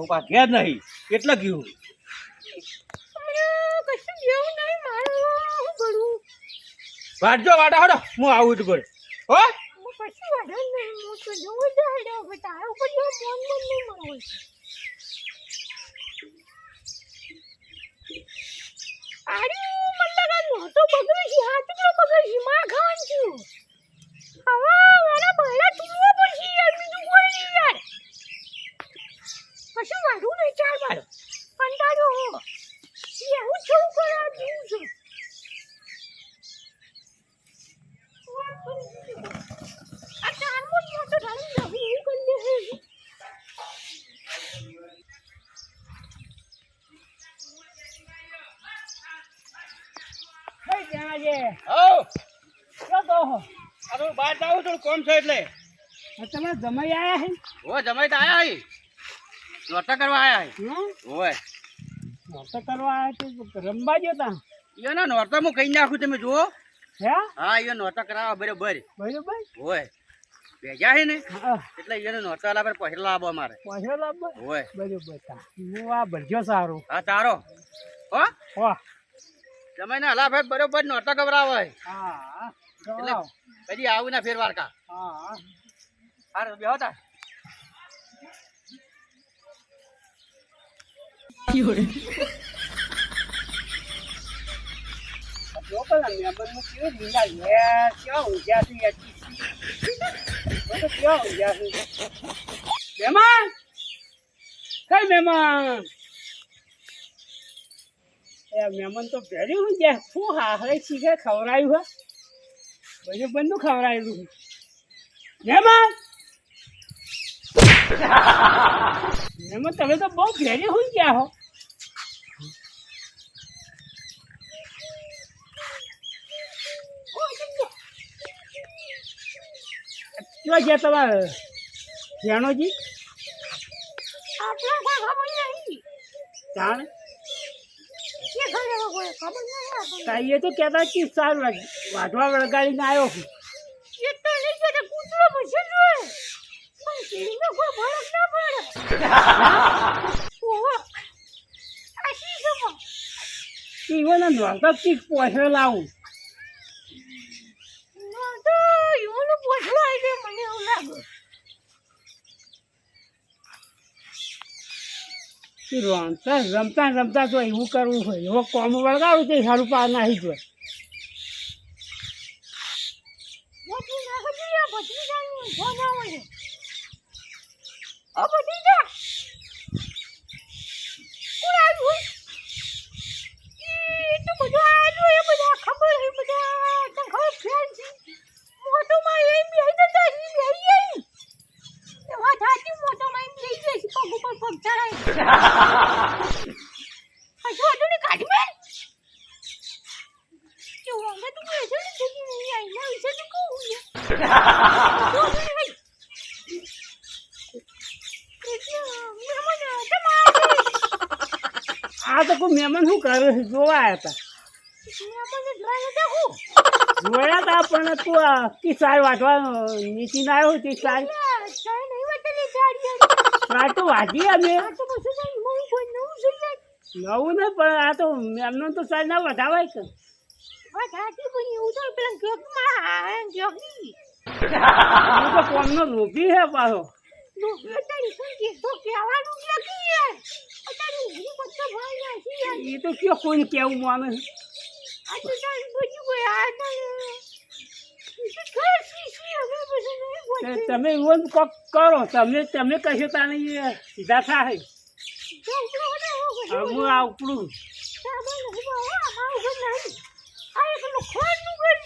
નહીં. એટલે ગયું કશું નહીં મારું શું વાટજો વાટા હડો. હું આવું છું ઘરે હો? આડી નહીં. હું તો જ બગડે હાથ બગડે માં ખાવાનું છું હવે મારા બહેરા તુરવો પડશે યાર બીજું કોઈ નહીં યાર કશું વાંધું નહીં ચાલ મારો કંટાળ્યો હો એવું છું કરા જીવું છું આ ચારમો જ મોટો ઢાળી નાખું એવું કરી દે છે કઈ ત્યાં છે હો ક્યાં તો હો આ તો કોમ છે એટલે? તમે જમાઈ આયા હે? ઓ જમાઈ તો આયા હે. નોટા કરવા આયા હે. ઓય. નોટા કરવા આયા છે રમવા જતા ઈયોના નોટા હું કઈ નાખું તમે જુઓ. હે? હા ઈયો નોરતા કરાવવા બરોબર. બરોબર? ઓય. ભેજા હે ને? એટલે ઈયોને નોરતા લાવે પહેલા લાવો અમારે. પહેલા લાવો? ઓય. બરોબર તા. હું આ ભરજો સારો. હા તારો. હો? વાહ. જમાઈને હલા ભાઈ બરોબર નોટા કવરાવો હે. હા. એટલે. કદી આવું ના ફેરવાર કા હા. હાર બેહો તા જો પેલા કેવું લીલા લે કેવા ઊંઘ્યા છે યાર. બોલો કેવા મહેમાન! કઈ મહેમાન! એ મહેમાન તો ભેરી ગયા શું હા હવે શીખે ખવડાયું હે બધું બંધું ખવડાયેલું મહેમાન મહેમાન તમે તો બહુ ઘેરી હોઈ ગયા હો. ક્યાં ગયા તમારે? જાણોજી આપણા કોઈ ખબર નહીં જાણ કે ઘરે કોઈ ખબર નહીં આપણને. તાઈએ તો કહેતા કે સારું લાગે વાઢવા વળગાડીને આવ્યો છું. એ તો નહીં કે તે કૂતરો પૂછે જોઈએ પણ શેરીનો કોઈ ફરક ના પડે. ઓહો આ શી ખબર ઈવોને નોંધા ચીક પોસે લાવું. તો એવોનું પોછડું આવી જાય મને એવું લાગે. રમતા? રમતા રમતા તો એવું કરવું હોય. એવો કોમ વળગાવું તો સારું પા નાહી મોટી જોઈએ ઓ ભત્રીજા કોણ આવ્યું એ તો બધું આવ્યું એ બધા ખબર છે બધા તને ખબર ફેન છે મોટો માં એમ બેહી જતા છે બેહી ગઈ એ વાત સાચી મોટો માં એમ બેહી ગઈ છે પગ ઉપર પગ ચડાય હજુ હજુ ને કાઢી મેં કે વાંગા તું બેસે ને જતી નહીં આઈ ના વિશે તું કહું ને જો ને ભાઈ એટલે મહેમાન તમારે આ તો કોઈ મહેમાન શું કરે છે? જોવા હતા જોયા હતા પણ તું કે સાર વાટવા નીચે ના આવ્યો તે સાર? સાર અમે. નવું ને પણ આ તો એમનો તો સાર ના વધાવાય કે. વાત પણ એવું તો પેલા જોગમાં જોગી તો કોમનો પાછો. અત્યારે હું યાર એ. તો કયો કોઈને કેવું માને? પછી તમે એવું કોક કરો તમે તમે કહેશો તાને સીધા થાય. હું આ ઉપડું આ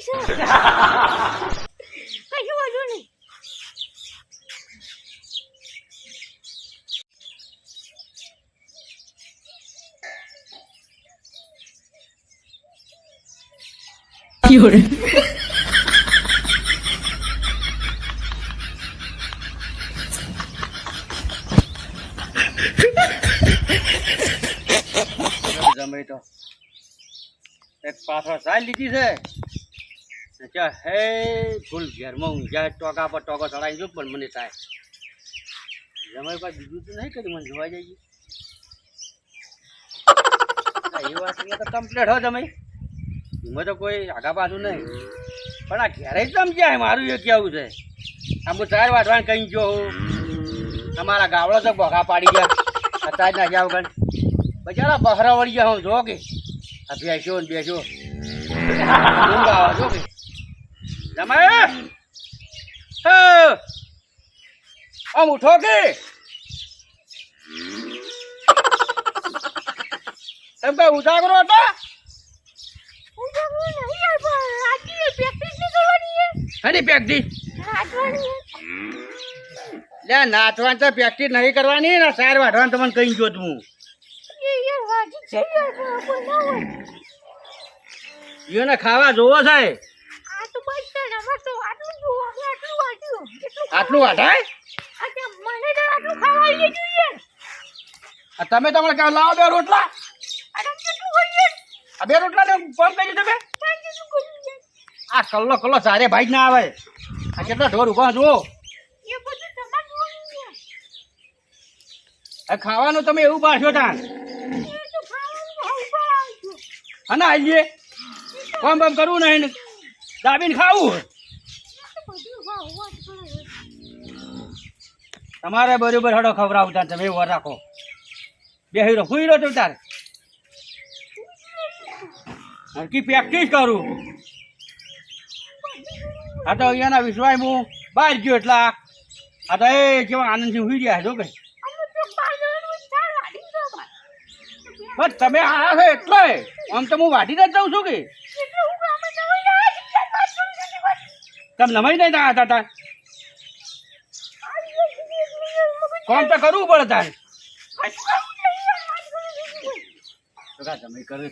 છે. કશું વાંધો નહીં તો એક પાછળ સાઈ લીધી છે. ત્યાં હે ફૂલ ઘેરમાં ઊંઘ્યા ટોકા પર ટોકો ચડાવી જો, પણ મને થાય. જમાઈ પાસે બીજું તો નહીં કર્યું, મને જોવા જઈએ એ વાત તો કમ્પ્લીટ હો તમે. એમાં તો કોઈ આગા પાછું નહીં. પણ આ ઘેરે જ સમજ્યા મારું એ કેવું છે. આમ હું ચાર વાટવાને કહી જો તમારા ગાવડો તો ભોગા પાડી ગયા. અત્યારે નાખ્યા વગર. બચારા બહરા વળી ગયા હું, જો કે. આ બેસો ને બેસો ઊંઘ ગાવા જો કે. જમાય આમ ઉઠો કે? તમે કઈ ઉજાગરો હતા? હું હું રાજી પ્રેક્ટિસ લે નાચવાની તો પ્રેક્ટિસ નહીં કરવાની ને સાર વાઢવાનું તમને કોઈ ના હોય. એને ખાવા જોવો છે આ તો બસ છે ને અમારે તો આટલું આ તમે તમારે કાં લાવો બે રોટલા? આ બે રોટલા ને ફોન કરી તમે? આ કલ્લો કલ્લો સારે ભાઈ ના આવે. આ કેટલા ઢોર ઊભા જુઓ ખાવાનું તમે એવું પાછો તાન આવજો અને આવીએ કોમ બમ કરવું નહીં ને. દાબીને ખાવું બધું ભાવ વાત કરે તમારે બરોબર હડો ખવડાવતા તમે એવું રાખો. બે હીરો હુઈ રહ્યો તું તારે. હરકી પ્રેક્ટિસ કરું. આ તો અહીંયાના વિશ્વાસ હું બહાર ગયો એટલા. આ તો એ કેવા આનંદથી સુઈ રહ્યા છો કે બસ તમે આ છો એટલે? આમ તો હું વાટી જ જાઉં છું કે? તમે નમાઈ નહીં હતા હતા કોમ તો કરવું પડે તારે? તો કા તમે કરે.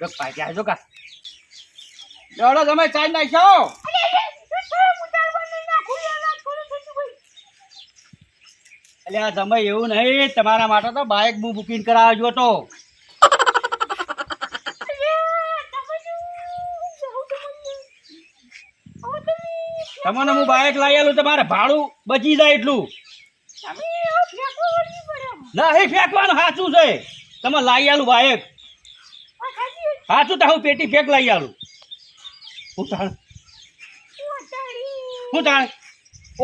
તો પાછા જો કા દોડો તમે ચાઈ નાખ્યો? આ તમે એવું નહીં તમારા માટે તો બાઇક બુ બુકિંગ કરાવજો તો. તમને હું બાઇક લાવી આલું તમારે ભાડું બચી જાય એટલું. નહીં ફેંકવાનું સાચું છે. તમે લાવી આલું બાઇક સાચું તો હું પેટી ફેંક લાવી આલું. હું તાણ? હું તાણ?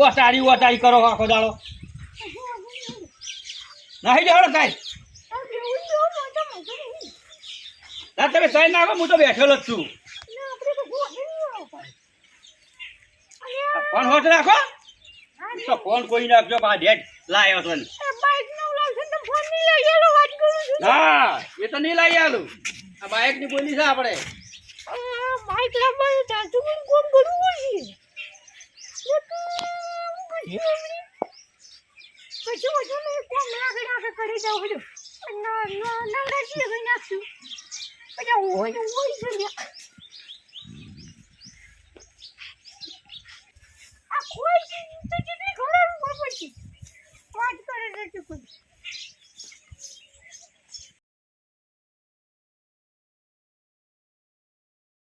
ઓટાડી ઓટાડી કરો આખો દાડો. નહીં જવાનું કાંઈ. ના તમે સાઈડ નાખો હું તો બેઠેલો જ છું. ફોન હોત રાખો. તો ફોન કોઈ નાખજો બા ડેડ લાયો છો હા, એ તો નહીં લઈ આલું. આ બાઇકની બોલી છે આપણે. બાઇક લાવવાનું ચાચું પણ કોમ કરવું પડશે પછી ઓછું મેં કોમ આગળ આગળ કરી દઉં છું નવરાત્રી લગાવી નાખશું પછી હોય હોય છે આ કોઈ ચીજ તો જેટલી ઘરે વાત કરે છે કોઈ.